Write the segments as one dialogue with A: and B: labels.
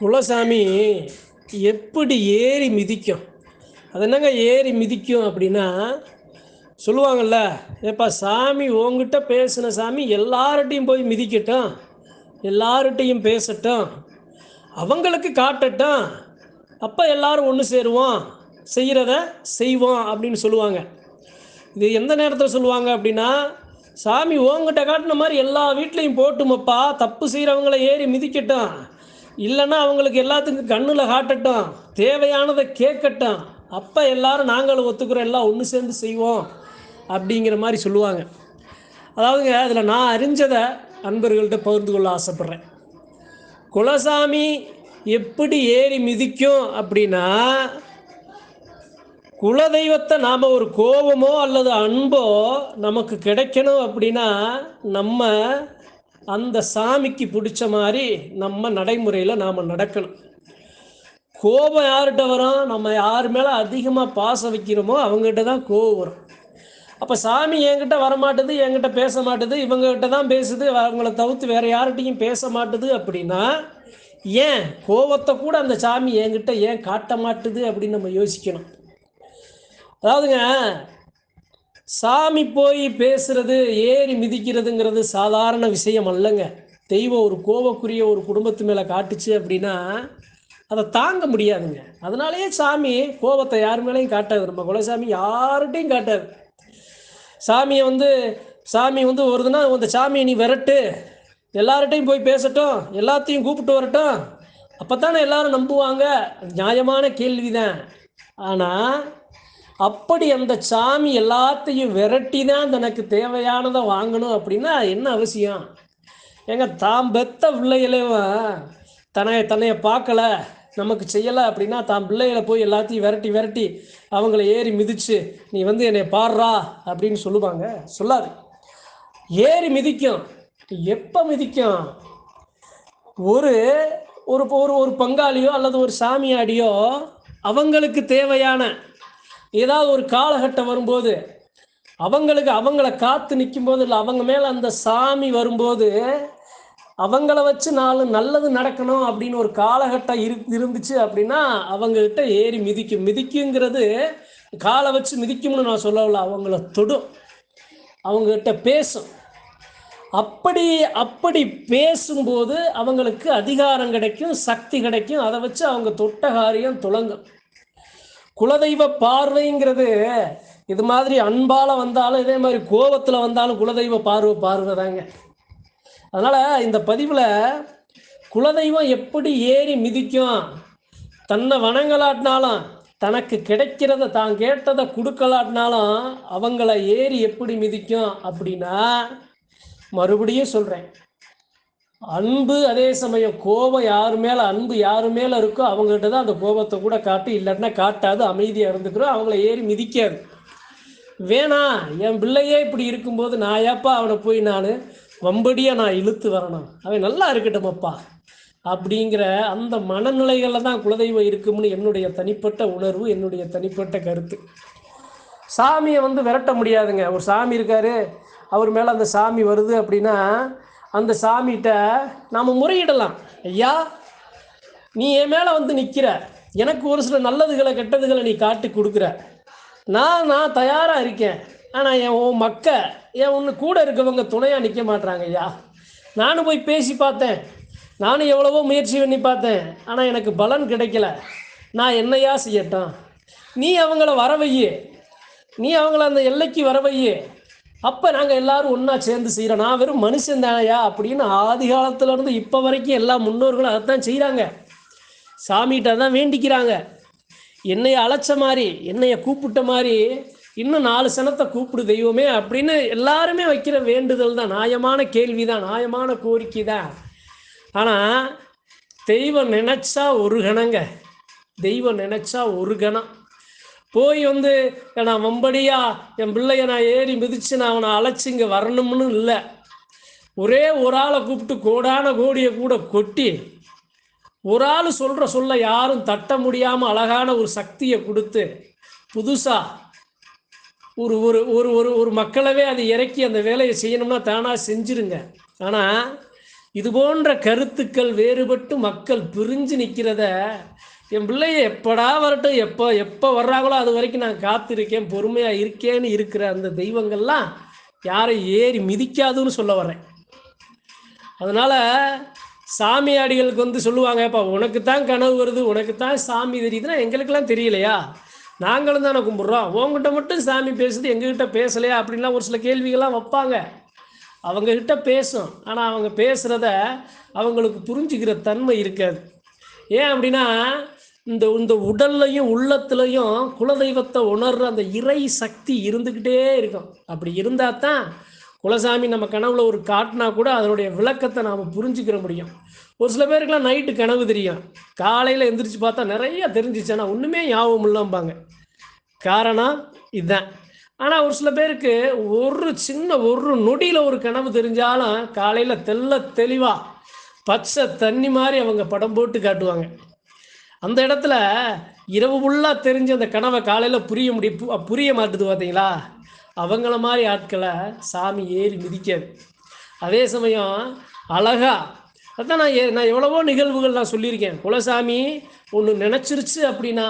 A: குலசாமி எப்படி ஏறி மிதிக்கும்? அது என்னங்க ஏறி மிதிக்கும் அப்படின்னா சொல்லுவாங்கள்ல ஏப்பா சாமி உங்ககிட்ட பேசின சாமி எல்லார்கிட்டையும் போய் மிதிக்கட்டும் எல்லார்கிட்டையும் பேசட்டும் அவங்களுக்கு காட்டட்டும் அப்போ எல்லாரும் ஒன்று சேருவோம் செய்கிறத செய்வோம் அப்படின்னு சொல்லுவாங்க. இது எந்த நேரத்தில் சொல்லுவாங்க அப்படின்னா சாமி உங்ககிட்ட காட்டின மாதிரி எல்லா வீட்லேயும் போட்டுமப்பா தப்பு செய்கிறவங்கள ஏறி மிதிக்கட்டும் இல்லைன்னா அவங்களுக்கு எல்லாத்துக்கும் கண்ணில் காட்டட்டும் தேவையானதை கேட்கட்டும். அப்போ எல்லாரும் நாங்களும் ஒத்துக்கிறோம் எல்லாம் ஒன்று சேர்ந்து செய்வோம் அப்படிங்கிற மாதிரி சொல்லுவாங்க. அதாவதுங்க அதில் நான் அறிஞ்சதை அன்பர்கள்ட்ட பகிர்ந்து கொள்ள ஆசைப்பட்றேன். குலசாமி எப்படி ஏறி மிதிக்கும் அப்படின்னா குலதெய்வத்தை நாம் ஒரு கோபமோ அல்லது அன்போ நமக்கு கிடைக்கணும் அப்படின்னா நம்ம அந்த சாமிக்கு பிடிச்ச மாதிரி நம்ம நடைமுறையில் நாம் நடக்கணும். கோபம் யார்கிட்ட வரும்? நம்ம யார் மேலே அதிகமாக பாசம் வைக்கிறோமோ அவங்ககிட்ட தான் கோபம் வரும். அப்போ சாமி என்கிட்ட வரமாட்டுது என்கிட்ட பேச மாட்டுது இவங்ககிட்ட தான் பேசுது அவங்கள தவிர்த்து வேறு யார்கிட்டையும் பேச மாட்டுது அப்படின்னா ஏன் கோபத்தை கூட அந்த சாமி என்கிட்ட ஏன் காட்ட மாட்டுது அப்படின்னு நம்ம யோசிக்கணும். அதாவதுங்க சாமி போய் பேசுறது ஏறி மிதிக்கிறதுங்கிறது சாதாரண விஷயம் அல்லங்க. தெய்வம் ஒரு கோபக்குரிய ஒரு குடும்பத்து மேலே காட்டுச்சு அப்படின்னா அதை தாங்க முடியாதுங்க. அதனாலேயே சாமி கோபத்தை யார் மேலேயும் காட்டாது. நம்ம குலசாமி யார்கிட்டையும் காட்டாது. சாமியை வந்து சாமி வந்து வருதுன்னா அந்த சாமியை நீ விரட்டு. எல்லார்கிட்டையும் போய் பேசட்டும். எல்லாத்தையும் கூப்பிட்டு வரட்டும். அப்போ தானே எல்லாரும் நம்புவாங்க? நியாயமான கேள்வி தான் ஆனால் அப்படி அந்த சாமி எல்லாத்தையும் விரட்டி தான் தனக்கு தேவையானதை வாங்கணும் அப்படின்னா என்ன அவசியம்? ஏங்க தாம் பெத்த பிள்ளைகளையும் தன்னை தன்னைய பார்க்கல நமக்கு செய்யலை அப்படின்னா தான் பிள்ளைகளை போய் எல்லாத்தையும் விரட்டி விரட்டி அவங்கள ஏறி மிதிச்சு நீ வந்து என்னை பாடுறா அப்படின்னு சொல்லுவாங்க. சொல்லாது. ஏறி மிதிக்கும். எப்போ மிதிக்கும்? ஒரு ஒரு ஒரு ஒரு பங்காளியோ அல்லது ஒரு சாமியாடியோ அவங்களுக்கு தேவையான ஏதாவது ஒரு காலகட்டம் வரும்போது அவங்களுக்கு அவங்கள காத்து நிற்கும் போது இல்லை அவங்க மேலே அந்த சாமி வரும்போது அவங்கள வச்சு நாலு நல்லது நடக்கணும் அப்படின்னு ஒரு காலகட்டம் இரு இருந்துச்சு அப்படின்னா அவங்கக்கிட்ட ஏறி மிதிக்கும். மிதிக்குங்கிறது காலை வச்சு மிதிக்கும்னு நான் சொல்லல அவங்கள தொடும். அவங்கக்கிட்ட பேசும். அப்படி அப்படி பேசும்போது அவங்களுக்கு அதிகாரம் கிடைக்கும் சக்தி கிடைக்கும். அதை வச்சு அவங்க தொட்ட காரியம் துளங்கும் குலதெய்வ பார்வைங்கிறது இது மாதிரி அன்பால வந்தாலும் இதே மாதிரி கோபத்துல வந்தாலும் குலதெய்வ பார்வை பார்வை தாங்க அதனால் இந்த பதிவில் குலதெய்வம் எப்படி ஏறி மிதிக்கும் தன்னை வணங்கலாட்டினாலும் தனக்கு கிடைக்கிறத தான் கேட்டதை கொடுக்கலாட்டினாலும் அவங்கள ஏறி எப்படி மிதிக்கும் அப்படின்னா மறுபடியும் சொல்கிறேன் அன்பு அதே சமயம் கோபம் யார் மேலே அன்பு யார் மேலே இருக்கோ அவங்ககிட்ட தான் அந்த கோபத்தை கூட காட்டு. இல்லைன்னா காட்டாது அமைதியாக இருந்துக்கிறோம். அவங்கள ஏறி மிதிக்காது. வேணாம் என் பிள்ளையே இப்படி இருக்கும்போது நான் ஏப்பா அவனை போய் நான் வம்படியாக நான் இழுத்து வரணும்? அவன் நல்லா இருக்கட்டுமப்பா. அப்படிங்கிற அந்த மனநிலைகளில் தான் குலதெய்வம் இருக்கும்னு என்னுடைய தனிப்பட்ட உணர்வு என்னுடைய தனிப்பட்ட கருத்து. சாமியை வந்து விரட்ட முடியாதுங்க. ஒரு சாமி இருக்காரு. அவர் மேலே அந்த சாமி வருது அப்படின்னா அந்த சாமிகிட்ட நாம் முறையிடலாம். ஐயா நீ என் மேலே வந்து நிற்கிற எனக்கு ஒரு சில நல்லதுகளை கெட்டதுகளை நீ காட்டி கொடுக்குற. நான் நான் தயாராக இருக்கேன். ஆனால் என் உன் மக்க என் ஒன்று கூட இருக்கவங்க துணையாக நிற்க மாட்றாங்க ஐயா. நானும் போய் பேசி பார்த்தேன். நானும் எவ்வளவோ முயற்சி பண்ணி பார்த்தேன். ஆனால் எனக்கு பலன் கிடைக்கல. நான் என்னையா செய்யட்டும்? நீ அவங்கள வரவையே. நீ அவங்கள அந்த எல்லைக்கு வரவையே. அப்போ நாங்கள் எல்லாரும் ஒன்றா சேர்ந்து செய்கிறோம் நான் வெறும் மனுஷன் தானையா அப்படின்னு ஆதி காலத்துலேருந்து இப்போ வரைக்கும் எல்லா முன்னோர்களும் அதைத்தான் செய்கிறாங்க சாமிகிட்ட தான் வேண்டிக்கிறாங்க. என்னைய அழைச்ச மாதிரி என்னைய கூப்பிட்ட மாதிரி இன்னும் நாலு சனத்தை கூப்பிடு தெய்வமே அப்படின்னு எல்லாருமே வைக்கிற வேண்டுதல் தான். நியாயமான கேள்வி தான் நியாயமான கோரிக்கை தான் ஆனால் தெய்வம் நினச்சா ஒரு கணங்க. தெய்வம் நினச்சா ஒரு கணம். போய் வந்து நான் வம்படியா என் பிள்ளைய நான் ஏறி மிதிச்சு நான் அவனை அழைச்சி இங்கே வரணும்னு இல்லை. ஒரே ஒரு ஆளை கூப்பிட்டு கோடான கோடியை கூட கொட்டி ஒரு ஆள் சொல்கிற சொல்ல யாரும் தட்ட முடியாமல் அழகான ஒரு சக்தியை கொடுத்து புதுசாக ஒரு ஒரு ஒரு ஒரு ஒரு மக்களவே அதை இறக்கி அந்த வேலையை செய்யணும்னா தானாக செஞ்சிருங்க. ஆனால் இது போன்ற கருத்துக்கள் வேறுபட்டு மக்கள் பிரிஞ்சு நிற்கிறத என் பிள்ளைய எப்படா வரட்டும்? எப்போ எப்போ வர்றாங்களோ அது வரைக்கும் நான் காத்திருக்கேன் பொறுமையாக இருக்கேன்னு இருக்கிற அந்த தெய்வங்கள்லாம் யாரை ஏறி மிதிக்காதுன்னு சொல்ல வரேன் அதனால் சாமியாடிகளுக்கு வந்து சொல்லுவாங்க இப்போ உனக்கு தான் கனவு வருது உனக்கு தான் சாமி தெரியுதுன்னா எங்களுக்கெல்லாம் தெரியலையா? நாங்களும் தானே கும்பிட்றோம். உங்ககிட்ட மட்டும் சாமி பேசுது எங்ககிட்ட பேசலையா? அப்படின்லாம் ஒரு சில கேள்விகள்லாம் வைப்பாங்க. அவங்கக்கிட்ட பேசும். ஆனால் அவங்க பேசுகிறத அவங்களுக்கு புரிஞ்சுக்கிற தன்மை இருக்காது. ஏன் அப்படின்னா இந்த இந்த உடல்லையும் உள்ளத்துலையும் குலதெய்வத்தை உணர்ற அந்த இறை சக்தி இருந்துக்கிட்டே இருக்கும். அப்படி இருந்தால் தான் குலசாமி நம்ம கனவுல ஒரு காட்டினா கூட அதனுடைய விளக்கத்தை நாம் புரிஞ்சுக்கிற முடியும். ஒரு சில பேருக்குலாம் நைட்டு கனவு தெரியும். காலையில் எந்திரிச்சு பார்த்தா நிறைய தெரிஞ்சிச்சு. ஆனால் ஒன்றுமே ஞாபகம் இல்லம்பாங்க. காரணம் இதுதான். ஆனால் ஒரு சில பேருக்கு ஒரு சின்ன ஒரு நொடியில் ஒரு கனவு தெரிஞ்சாலும் காலையில் தெல்ல தெளிவாக பச்சை தண்ணி மாதிரி அவங்க படம் போட்டு காட்டுவாங்க. அந்த இடத்துல இரவு ஃபுல்லாக தெரிஞ்ச அந்த கனவை காலையில் புரிய முடியும் பு- புரிய மாட்டுது பார்த்தீங்களா அவங்கள மாதிரி ஆட்களை சாமி ஏறி மிதிக்காது. அதே சமயம் அழகா அதான் நான் ஏ- நான் எவ்வளவோ நிகழ்வுகள் நான் சொல்லியிருக்கேன். குலசாமி ஒன்று நினச்சிருச்சு அப்படின்னா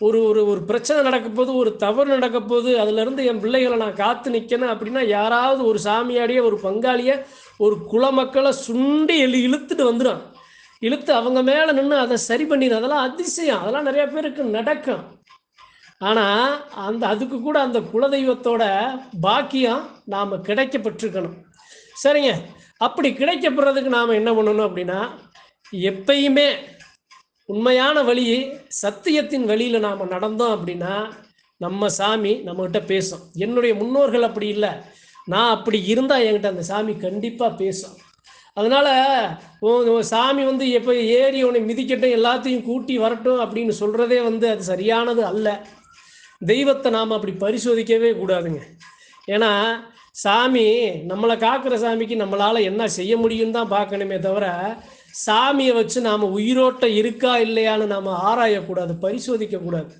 A: ஒரு ஒரு ஒரு பிரச்சனை நடக்கப்போது ஒரு தவறு நடக்கப்போது அதுலேருந்து என் பிள்ளைகளை நான் காத்து நிற்கணும் அப்படின்னா யாராவது ஒரு சாமியாடிய ஒரு பங்காளியை ஒரு குலமக்களை சுண்டி எழு இழுத்துட்டு வந்துடும் இழுத்து அவங்க மேலே நின்று அதை சரி பண்ணிடும் அதெல்லாம் அதிசயம். அதெல்லாம் நிறைய பேருக்கு நடக்கும். ஆனால் அந்த அதுக்கு கூட அந்த குலதெய்வத்தோட பாக்கியம் நாம் கிடைக்கப்பட்டிருக்கணும். சரிங்க. அப்படி கிடைக்கப்படுறதுக்கு நாம் என்ன பண்ணணும் அப்படின்னா எப்பயுமே உண்மையான வழி சத்தியத்தின் வழியில் நாம் நடந்தோம் அப்படின்னா நம்ம சாமி நம்மகிட்ட பேசும். என்னுடைய முன்னோர்கள் அப்படி இல்லை. நான் அப்படி இருந்தால் என்கிட்ட அந்த சாமி கண்டிப்பாக பேசும். அதனால் சாமி வந்து எப்போ ஏறி உன்னை மிதிக்கட்டும் எல்லாத்தையும் கூட்டி வரட்டும் அப்படின்னு சொல்கிறதே வந்து அது சரியானது அல்ல. தெய்வத்தை நாம் அப்படி பரிசோதிக்கவே கூடாதுங்க. ஏன்னா சாமி நம்மளை காக்கிற சாமிக்கு நம்மளால் என்ன செய்ய முடியும் தான் பார்க்கணுமே தவிர சாமியை வச்சு நாம் உயிரோட்டம் இருக்கா இல்லையான்னு நாம் ஆராயக்கூடாது பரிசோதிக்கக்கூடாது.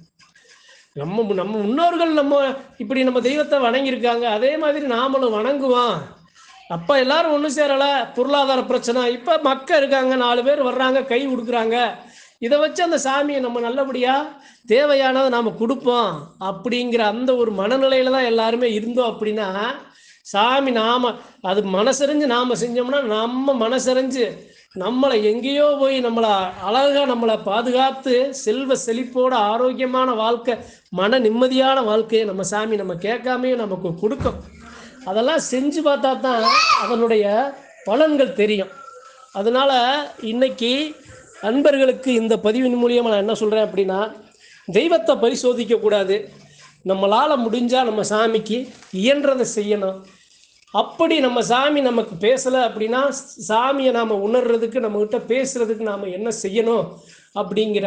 A: நம்ம நம்ம முன்னோர்கள் நம்ம இப்படி நம்ம தெய்வத்தை வணங்கியிருக்காங்க அதே மாதிரி நாமளும் வணங்குவோம். அப்போ எல்லாரும் ஒன்று சேரலை. பொருளாதார பிரச்சனை. இப்போ மக்கள் இருக்காங்க. நாலு பேர் வர்றாங்க. கை கொடுக்குறாங்க இதை வச்சு அந்த சாமியை நம்ம நல்லபடியாக தேவையானதை நாம் கொடுப்போம். அப்படிங்கிற அந்த ஒரு மனநிலையில தான் எல்லாருமே இருந்தோம் அப்படின்னா சாமி நாம அது மனசறிஞ்சு நாம் செஞ்சோம்னா நம்ம மனசறிஞ்சு நம்மளை எங்கேயோ போய் நம்மளை அழகாக நம்மளை பாதுகாத்து செல்வ செழிப்போட ஆரோக்கியமான வாழ்க்கை மன நிம்மதியான வாழ்க்கையை நம்ம சாமி நம்ம கேட்காமையும் நமக்கு கொடுக்கும். அதெல்லாம் செஞ்சு பார்த்தா தான் அதனுடைய பலன்கள் தெரியும். அதனால் இன்னைக்கு அன்பர்களுக்கு இந்த பதிவின் மூலியமாக நான் என்ன சொல்கிறேன் அப்படின்னா தெய்வத்தை பரிசோதிக்கக்கூடாது நம்மளால் முடிஞ்சால் நம்ம சாமிக்கு இயன்றதை செய்யணும். அப்படி நம்ம சாமி நமக்கு பேசலை அப்படின்னா சாமியை நாம் உணர்றதுக்கு நம்மக்கிட்ட பேசுகிறதுக்கு நாம் என்ன செய்யணும் அப்படிங்கிற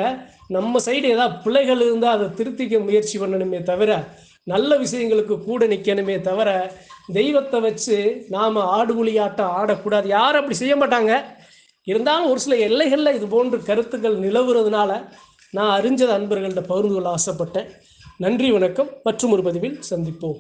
A: நம்ம சைடு ஏதாவது பிள்ளைகள் இருந்தால் அதை திருத்திக்க முயற்சி பண்ணணுமே தவிர நல்ல விஷயங்களுக்கு கூட நிற்கணுமே தவிர தெய்வத்தை வச்சு நாம் ஆடுபுலி ஆட்டம் ஆடக்கூடாது. யாரும் அப்படி செய்ய மாட்டாங்க. இருந்தாலும் ஒரு சில எல்லைகளில் இது போன்ற கருத்துக்கள் நிலவுறதுனால நான் அறிஞ்சத அன்பர்கள்ட்ட பகிர்ந்து கொள்ள ஆசைப்பட்டேன். நன்றி வணக்கம். மற்றும் ஒரு பதிவில் சந்திப்போம்.